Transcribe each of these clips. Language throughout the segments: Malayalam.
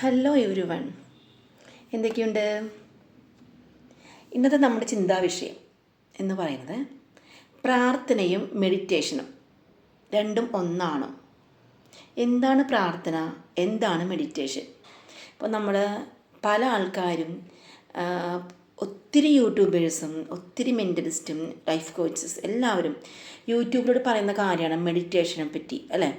ഹലോ എവരി വൺ എന്തൊക്കെയുണ്ട്? ഇന്നത്തെ നമ്മുടെ ചിന്താ വിഷയം എന്ന് പറയുന്നത് പ്രാർത്ഥനയും മെഡിറ്റേഷനും രണ്ടും ഒന്നാണ്. എന്താണ് പ്രാർത്ഥന? എന്താണ് മെഡിറ്റേഷൻ ഇപ്പോൾ നമ്മൾ പല ആൾക്കാരും ഒത്തിരി യൂട്യൂബേഴ്സും ഒത്തിരി മെന്റലിസ്റ്റും ലൈഫ് കോച്ചസ് എല്ലാവരും യൂട്യൂബിലൂടെ പറയുന്ന കാര്യമാണ് മെഡിറ്റേഷനെ പറ്റി അല്ലേ?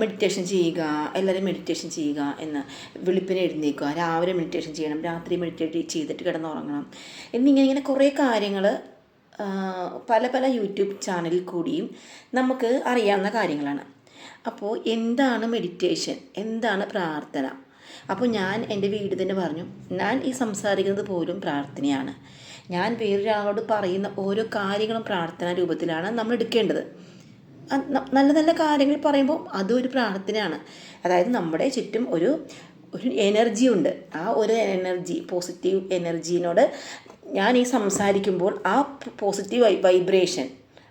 മെഡിറ്റേഷൻ ചെയ്യുക എല്ലാവരും മെഡിറ്റേഷൻ ചെയ്യുക എന്ന് വെളുപ്പിനെ എഴുന്നേൽക്കുക. രാവിലെ മെഡിറ്റേഷൻ ചെയ്യണം രാത്രി മെഡിറ്റേറ്റ് ചെയ്തിട്ട് കിടന്നുറങ്ങണം എന്നിങ്ങനെ ഇങ്ങനെ കുറേ കാര്യങ്ങൾ പല പല യൂട്യൂബ് ചാനലിൽ കൂടിയും നമുക്ക് അറിയാവുന്ന കാര്യങ്ങളാണ്. അപ്പോൾ എന്താണ് മെഡിറ്റേഷൻ എന്താണ് പ്രാർത്ഥന? അപ്പോൾ ഞാൻ എന്റെ വീട് തന്നെ പറഞ്ഞു ഞാൻ ഈ സംസാരിക്കുന്നത് പോലും പ്രാർത്ഥനയാണ്. ഞാൻ വേറൊരാളോട് പറയുന്ന ഓരോ കാര്യങ്ങളും പ്രാർത്ഥനാ രൂപത്തിലാണ് നമ്മൾ എടുക്കേണ്ടത്. നല്ല നല്ല കാര്യങ്ങൾ പറയുമ്പോൾ അതൊരു പ്രാർത്ഥനയാണ്. അതായത് നമ്മുടെ ചുറ്റും ഒരു ഒരു എനർജി ഉണ്ട്. ആ ഒരു എനർജി പോസിറ്റീവ് എനർജീനോട് ഞാൻ ഈ സംസാരിക്കുമ്പോൾ ആ പോസിറ്റീവ് വൈബ്രേഷൻ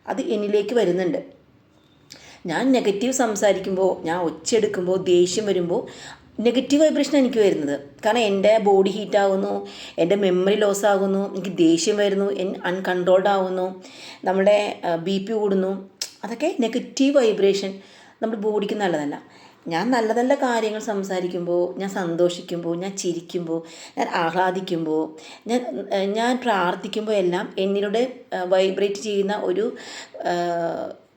അത് എന്നിലേക്ക് വരുന്നുണ്ട്. ഞാൻ നെഗറ്റീവ് സംസാരിക്കുമ്പോൾ ഞാൻ ഒച്ചെടുക്കുമ്പോൾ ദേഷ്യം വരുമ്പോൾ നെഗറ്റീവ് വൈബ്രേഷൻ എനിക്ക് വരുന്നത്. കാരണം എന്റെ ബോഡി ഹീറ്റ് ആകുന്നു എന്റെ മെമ്മറി ലോസ് ആകുന്നു എനിക്ക് ദേഷ്യം വരുന്നു അൺകൺട്രോൾഡ് ആകുന്നു നമ്മുടെ ബി പി കൂടുന്നു അതൊക്കെ നെഗറ്റീവ് വൈബ്രേഷൻ നമ്മുടെ ബോഡിക്ക് നല്ലതല്ല. ഞാൻ നല്ല നല്ല കാര്യങ്ങൾ സംസാരിക്കുമ്പോൾ ഞാൻ സന്തോഷിക്കുമ്പോൾ ഞാൻ ചിരിക്കുമ്പോൾ ഞാൻ ആഹ്ലാദിക്കുമ്പോൾ ഞാൻ ഞാൻ പ്രാർത്ഥിക്കുമ്പോൾ എല്ലാം എന്നിലൂടെ വൈബ്രേറ്റ് ചെയ്യുന്ന ഒരു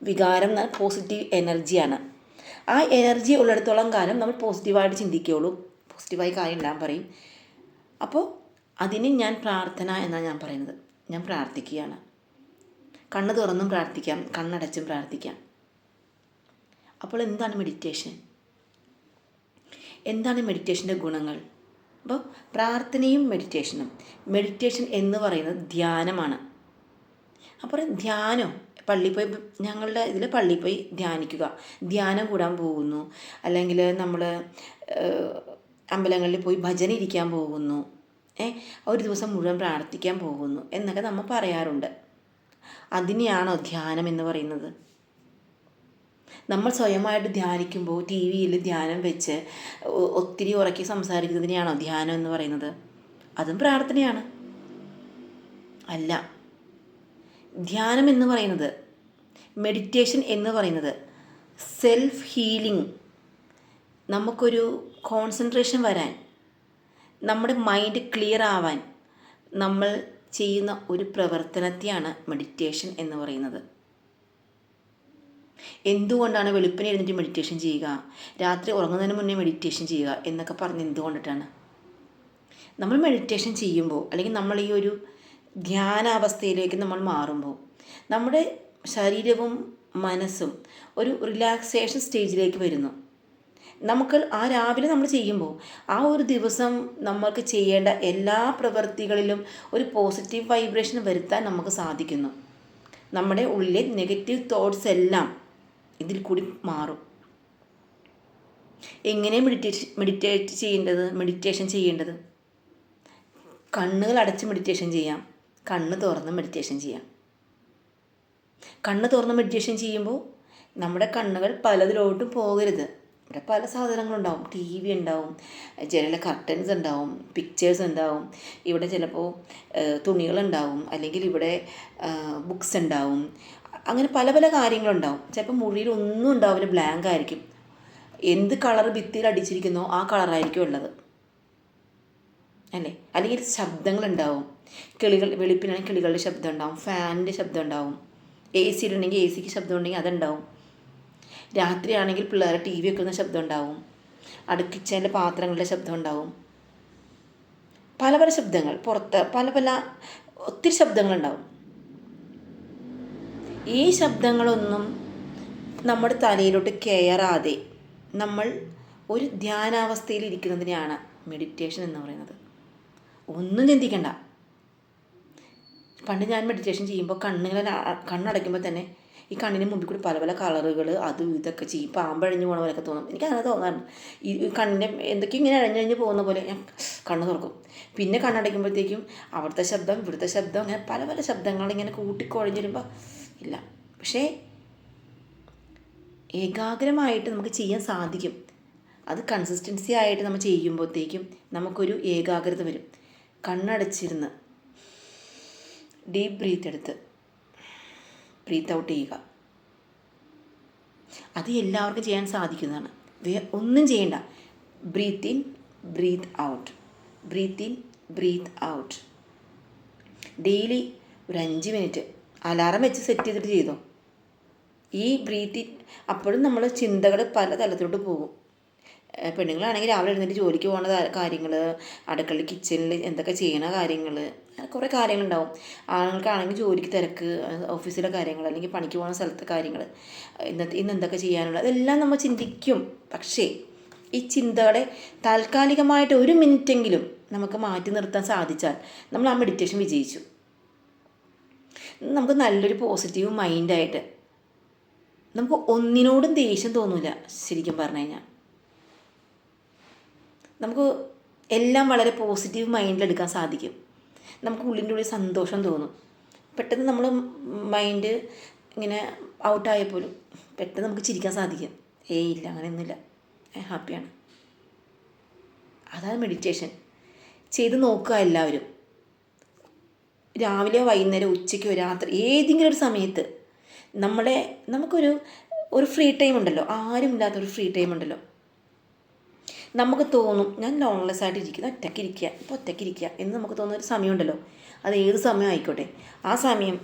വികാരം പോസിറ്റീവ് എനർജിയാണ് ആ എനർജി ഉള്ളിടത്തോളം കാലം നമ്മൾ പോസിറ്റീവായിട്ട് ചിന്തിക്കുകയുള്ളൂ. പോസിറ്റീവായി കാര്യം ഇടാൻ പറയും. അപ്പോൾ അതിന് ഞാൻ പ്രാർത്ഥന എന്നാണ് ഞാൻ പറയുന്നത്. ഞാൻ പ്രാർത്ഥിക്കുകയാണ്. കണ്ണ് തുറന്നും പ്രാർത്ഥിക്കാം കണ്ണടച്ചും പ്രാർത്ഥിക്കാം. അപ്പോൾ എന്താണ് മെഡിറ്റേഷൻ എന്താണ് മെഡിറ്റേഷന്റെ ഗുണങ്ങൾ? അപ്പോൾ പ്രാർത്ഥനയും മെഡിറ്റേഷനും മെഡിറ്റേഷൻ എന്ന് പറയുന്നത് ധ്യാനമാണ്. അപ്പോൾ ധ്യാനം? പള്ളിയിൽ പോയി ഞങ്ങളുടെ ഇതിൽ പള്ളിയിൽ പോയി ധ്യാനിക്കുക. ധ്യാനം കൂടാൻ പോകുന്നു. അല്ലെങ്കിൽ നമ്മൾ അമ്പലങ്ങളിൽ പോയി ഭജന ഇരിക്കാൻ പോകുന്നു. ഏ ഒരു ദിവസം മുഴുവൻ പ്രാർത്ഥിക്കാൻ പോകുന്നു. എന്നൊക്കെ നമ്മൾ പറയാറുണ്ട്. അതിനെയാണോ ധ്യാനം എന്ന് പറയുന്നത്? നമ്മൾ സ്വയമായിട്ട് ധ്യാനിക്കുമ്പോൾ ടി വിയിൽ ധ്യാനം വെച്ച് ഒത്തിരി ഉറക്കി സംസാരിക്കുന്നതിനെയാണോ ധ്യാനം എന്ന് പറയുന്നത്? അതും പ്രാർത്ഥനയാണ്. അല്ല. ധ്യാനം എന്ന് പറയുന്നത് മെഡിറ്റേഷൻ എന്ന് പറയുന്നത് സെൽഫ് ഹീലിംഗ് നമുക്കൊരു കോൺസെൻട്രേഷൻ വരാൻ നമ്മുടെ മൈൻഡ് ക്ലിയർ ആവാൻ നമ്മൾ ചെയ്യുന്ന ഒരു പ്രവർത്തനത്തെയാണ് മെഡിറ്റേഷൻ എന്ന് പറയുന്നത്. എന്തുകൊണ്ടാണ് വെളുപ്പിനെ എഴുന്നേറ്റ് മെഡിറ്റേഷൻ ചെയ്യുക? രാത്രി ഉറങ്ങുന്നതിന് മുന്നേ മെഡിറ്റേഷൻ ചെയ്യുക എന്നൊക്കെ പറഞ്ഞ് എന്തുകൊണ്ടിട്ടാണ്? നമ്മൾ മെഡിറ്റേഷൻ ചെയ്യുമ്പോൾ അല്ലെങ്കിൽ നമ്മൾ ഈ ഒരു ധ്യാനാവസ്ഥയിലേക്ക് നമ്മൾ മാറുമ്പോൾ നമ്മുടെ ശരീരവും മനസ്സും ഒരു റിലാക്സേഷൻ സ്റ്റേജിലേക്ക് വരുന്നു. നമുക്ക് ആ രാവിലെ നമ്മൾ ചെയ്യുമ്പോൾ ആ ഒരു ദിവസം നമ്മൾക്ക് ചെയ്യേണ്ട എല്ലാ പ്രവൃത്തികളിലും ഒരു പോസിറ്റീവ് വൈബ്രേഷൻ വരുത്താൻ നമുക്ക് സാധിക്കുന്നു. നമ്മുടെ ഉള്ളിലെ നെഗറ്റീവ് തോട്ട്സ് എല്ലാം ഇതിൽ കൂടി മാറും. എങ്ങനെ മെഡിറ്റേഷൻ മെഡിറ്റേറ്റ് ചെയ്യേണ്ടത്? മെഡിറ്റേഷൻ ചെയ്യേണ്ടത്? കണ്ണുകൾ അടച്ച് മെഡിറ്റേഷൻ ചെയ്യാം. കണ്ണ് തുറന്ന് മെഡിറ്റേഷൻ ചെയ്യാം. കണ്ണ് തുറന്ന് മെഡിറ്റേഷൻ ചെയ്യുമ്പോൾ നമ്മുടെ കണ്ണുകൾ പലതിലോട്ടും പോകരുത്. ഇവിടെ പല സാധനങ്ങളുണ്ടാവും. ടി വി ഉണ്ടാവും. ജനല കർട്ടൻസ് ഉണ്ടാവും. പിക്ചേഴ്സ് ഉണ്ടാവും. ഇവിടെ ചിലപ്പോൾ തുണികളുണ്ടാവും. അല്ലെങ്കിൽ ഇവിടെ ബുക്സ് ഉണ്ടാവും. അങ്ങനെ പല പല കാര്യങ്ങളുണ്ടാവും. ചിലപ്പോൾ മുറിയിൽ ഒന്നും ഉണ്ടാവില്ല. ബ്ലാങ്ക് ആയിരിക്കും. എന്ത് കളർ ഭിത്തിയിൽ അടിച്ചിരിക്കുന്നോ ആ കളറായിരിക്കും ഉള്ളത്. അല്ലേ? അല്ലെങ്കിൽ ശബ്ദങ്ങളുണ്ടാവും. കിളികൾ വെളുപ്പിനാണെങ്കിൽ കിളികളുടെ ശബ്ദം ഉണ്ടാവും. ഫാനിന്റെ ശബ്ദം ഉണ്ടാവും. എ സിയിലുണ്ടെങ്കിൽ എ സിക്ക് ശബ്ദം ഉണ്ടെങ്കിൽ അതുണ്ടാവും. രാത്രിയാണെങ്കിൽ പിള്ളേരെ ടി വി വെക്കുന്ന ശബ്ദം ഉണ്ടാവും അടുക്കിച്ചതിന്റെ പാത്രങ്ങളുടെ ശബ്ദം ഉണ്ടാവും പല പല ശബ്ദങ്ങൾ പുറത്ത് പല പല ഒത്തിരി ശബ്ദങ്ങളുണ്ടാവും. ഈ ശബ്ദങ്ങളൊന്നും നമ്മുടെ തലയിലോട്ട് കയറാതെ നമ്മൾ ഒരു ധ്യാനാവസ്ഥയിൽ ഇരിക്കുന്നതിനെയാണ് മെഡിറ്റേഷൻ എന്ന് പറയുന്നത്. ഒന്നും ചിന്തിക്കണ്ട. പണ്ട് ഞാൻ മെഡിറ്റേഷൻ ചെയ്യുമ്പോൾ കണ്ണുകളെ കണ്ണടയ്ക്കുമ്പോൾ തന്നെ ഈ കണ്ണിന് മുമ്പിൽ കൂടി പല പല കളറുകൾ അതും ഇതൊക്കെ ചെയ്യും പാമ്പഴഞ്ഞു പോകണ പോലെയൊക്കെ തോന്നും. എനിക്ക് അങ്ങനെ തോന്നാറുണ്ട്. ഈ കണ്ണിന്റെ എന്തൊക്കെ ഇങ്ങനെ അഴഞ്ഞഴിഞ്ഞ് പോകുന്ന പോലെ ഞാൻ കണ്ണ് തുറക്കും. പിന്നെ കണ്ണടയ്ക്കുമ്പോഴത്തേക്കും അവിടുത്തെ ശബ്ദം ഇവിടുത്തെ ശബ്ദം അങ്ങനെ പല പല ശബ്ദങ്ങൾ ഇങ്ങനെ കൂട്ടിക്കുഴഞ്ഞ് വരുമ്പോൾ ഇല്ല. പക്ഷേ ഏകാഗ്രമായിട്ട് നമുക്ക് ചെയ്യാൻ സാധിക്കും. അത് കൺസിസ്റ്റൻസി ആയിട്ട് നമ്മൾ ചെയ്യുമ്പോഴത്തേക്കും നമുക്കൊരു ഏകാഗ്രത വരും. കണ്ണടച്ചിരുന്ന് ഡീപ്പ് ബ്രീത്ത് എടുത്ത് ബ്രീത്ത് ഔട്ട് ചെയ്യുക. അത് എല്ലാവർക്കും ചെയ്യാൻ സാധിക്കുന്നതാണ്. വേ ഒന്നും ചെയ്യണ്ട. Breath in breath out breath in breath out daily ഒരു അഞ്ച് മിനിറ്റ് അലാറം വെച്ച് സെറ്റ് ചെയ്തിട്ട് ചെയ്തോ? ഈ ബ്രീത്ത് അപ്പോഴും നമ്മൾ ചിന്തകൾ പല തലത്തിലോട്ട് പോകും പെണ്ണുങ്ങളാണെങ്കിൽ രാവിലെ എഴുന്നേറ്റ് ജോലിക്ക് പോകുന്ന കാര്യങ്ങൾ അടുക്കളയിൽ കിച്ചണിൽ എന്തൊക്കെ ചെയ്യണ കാര്യങ്ങൾ അങ്ങനെ കുറേ കാര്യങ്ങളുണ്ടാവും. ആണുങ്ങൾക്കാണെങ്കിൽ ജോലിക്ക് തിരക്ക് ഓഫീസിലെ കാര്യങ്ങൾ അല്ലെങ്കിൽ പണിക്ക് പോകുന്ന സ്ഥലത്തെ കാര്യങ്ങൾ ഇന്നത്തെ ഇന്ന് എന്തൊക്കെ ചെയ്യാനുള്ളത് അതെല്ലാം നമ്മൾ ചിന്തിക്കും. പക്ഷേ ഈ ചിന്തകളെ താൽക്കാലികമായിട്ട് ഒരു മിനിറ്റെങ്കിലും നമുക്ക് മാറ്റി നിർത്താൻ സാധിച്ചാൽ നമ്മൾ ആ മെഡിറ്റേഷൻ വിജയിച്ചു. നമുക്ക് നല്ലൊരു പോസിറ്റീവ് മൈൻഡായിട്ട് നമുക്ക് ഒന്നിനോടും ദേഷ്യം തോന്നില്ല ശരിക്കും പറഞ്ഞു കഴിഞ്ഞാൽ. നമുക്ക് എല്ലാം വളരെ പോസിറ്റീവ് മൈൻഡിലെടുക്കാൻ സാധിക്കും. നമുക്ക് ഉള്ളിന്റെ ഉള്ളിൽ സന്തോഷം തോന്നും. പെട്ടെന്ന് നമ്മൾ മൈൻഡ് ഇങ്ങനെ ഔട്ടായപ്പോലും പെട്ടെന്ന് നമുക്ക് ചിരിക്കാൻ സാധിക്കും. ഏയ് ഇല്ല അങ്ങനെയൊന്നുമില്ല. ഹാപ്പിയാണ് അതാണ് മെഡിറ്റേഷൻ ചെയ്ത് നോക്കുക എല്ലാവരും. രാവിലെയോ വൈകുന്നേരം ഉച്ചയ്ക്കോ രാത്രി ഏതെങ്കിലും ഒരു സമയത്ത് നമ്മളെ നമുക്കൊരു ഒരു ഫ്രീ ടൈം ഉണ്ടല്ലോ. ആരും ഇല്ലാത്തൊരു ഫ്രീ ടൈം ഉണ്ടല്ലോ. നമുക്ക് തോന്നും ഞാൻ ലോൺലെസ് ആയിട്ട് ഇരിക്കുന്നു ഒറ്റയ്ക്ക് ഇരിക്കുക ഇപ്പോൾ ഒറ്റയ്ക്ക് ഇരിക്കുക എന്ന് നമുക്ക് തോന്നുന്ന ഒരു സമയമുണ്ടല്ലോ. അത് ഏത് സമയം ആയിക്കോട്ടെ. ആ സമയം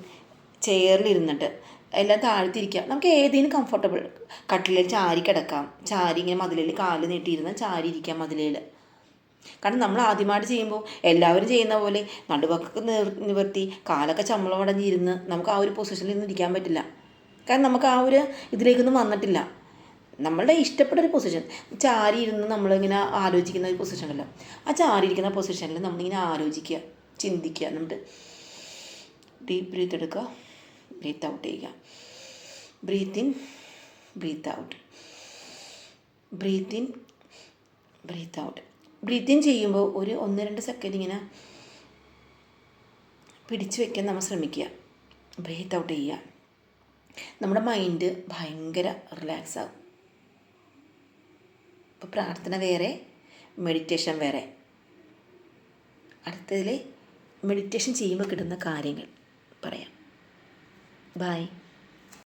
ചെയറിലിരുന്നിട്ട് എല്ലാം താഴ്ത്തിരിക്കുക നമുക്ക് ഏതെങ്കിലും കംഫർട്ടബിൾ കട്ടിലിൽ ചാരി കിടക്കാം. ചാരി ഇങ്ങനെ മതിലിൽ കാൽ നീട്ടിയിരുന്ന ചാരി ഇരിക്കാം മതിലിൽ കാരണം നമ്മൾ ആദ്യമായിട്ട് ചെയ്യുമ്പോൾ എല്ലാവരും ചെയ്യുന്ന പോലെ നടുവക്കൊക്കെ നിർ നിവർത്തി കാലൊക്കെ ചമ്മളം അടഞ്ഞിരുന്ന് നമുക്ക് ആ ഒരു പൊസിഷനിൽ നിന്ന് ഇരിക്കാൻ പറ്റില്ല. കാരണം നമുക്ക് ആ ഒരു ഇതിലേക്കൊന്നും വന്നിട്ടില്ല. നമ്മളുടെ ഇഷ്ടപ്പെട്ട ഒരു പൊസിഷൻ ചാരി ഇരുന്ന് നമ്മളിങ്ങനെ ആലോചിക്കുന്ന ഒരു പൊസിഷൻ അല്ല ആ ചാരി ഇരിക്കുന്ന പൊസിഷനിൽ നമ്മളിങ്ങനെ ആലോചിക്കുക ചിന്തിക്കുക. എന്നിട്ട് ഡീപ്പ് ബ്രീത്ത് എടുക്കുക. ബ്രീത്ത് ഔട്ട് ചെയ്യുക. Breath in breath out breath in breath out breath in ചെയ്യുമ്പോൾ ഒരു ഒന്ന് രണ്ട് സെക്കൻഡ് ഇങ്ങനെ പിടിച്ചു വെക്കാൻ നമ്മൾ ശ്രമിക്കുക. ബ്രീത്ത് ഔട്ട് ചെയ്യുക. നമ്മുടെ മൈൻഡ് ഭയങ്കര റിലാക്സ് ആകും. ഇപ്പോൾ പ്രാർത്ഥന വേറെ മെഡിറ്റേഷൻ വേറെ. അടുത്തതിൽ മെഡിറ്റേഷൻ ചെയ്യുമ്പോൾ കിട്ടുന്ന കാര്യങ്ങൾ പറയാം. ബായ്